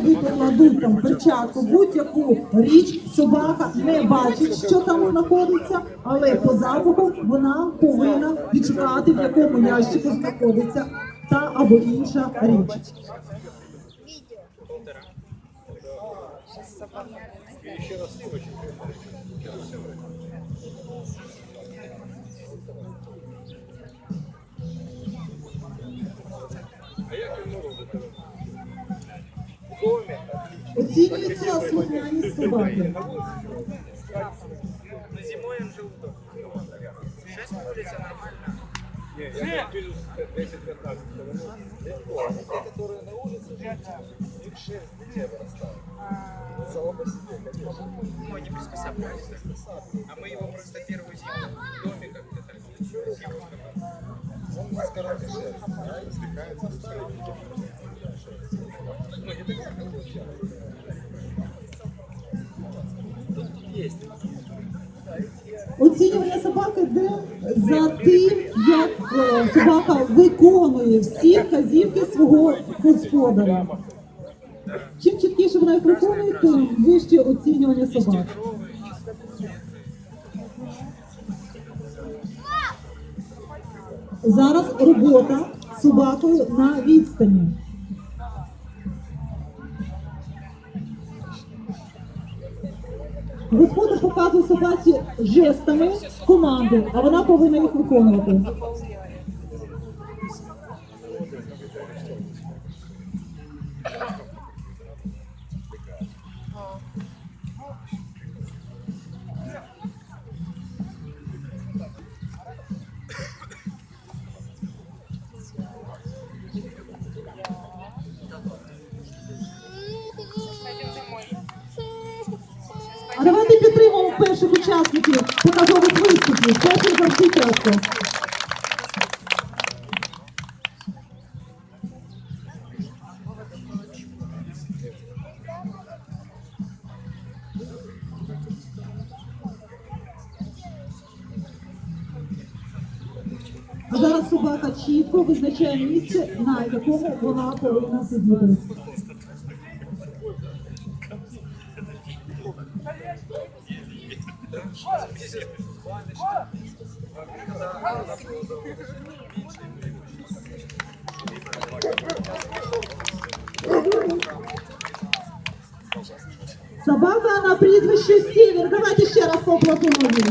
туди покладуть там перчатку, будь-яку річ, собака не бачить, що там знаходиться, але по запаху вона повинна відшукати, в якому ящику знаходиться та або інша річ. Оцінюється слухняність собаки. Но зимой он жил дома. Сейчас на улице нормально. Те, которые на улице, их шерсть где вырастает. Само по себе, конечно. Ну, они приспосабливались. А мы его просто первую зиму в доме как-то так. Зиму Он не с короткой шерстью, да, и стыкается Оцінювання собаки йде за тим, як е, собака виконує всі вказівки свого господаря. Чим чіткіше вона їх виконує, тим вище оцінювання собаки. Зараз робота собакою на відстані. Господар показує собаці жестами команди, а вона повинна їх виконувати. Давайте підтримаємо перших учасників показових виступів. Перший завжди тяжко. А зараз собака чітко визначає місце, на якому вона повинна сидіти. Собака на прізвище Сівер. Давайте ще раз поаплодуємо.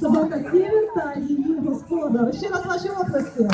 Собака Сівер та її. Ще раз ваші оплески.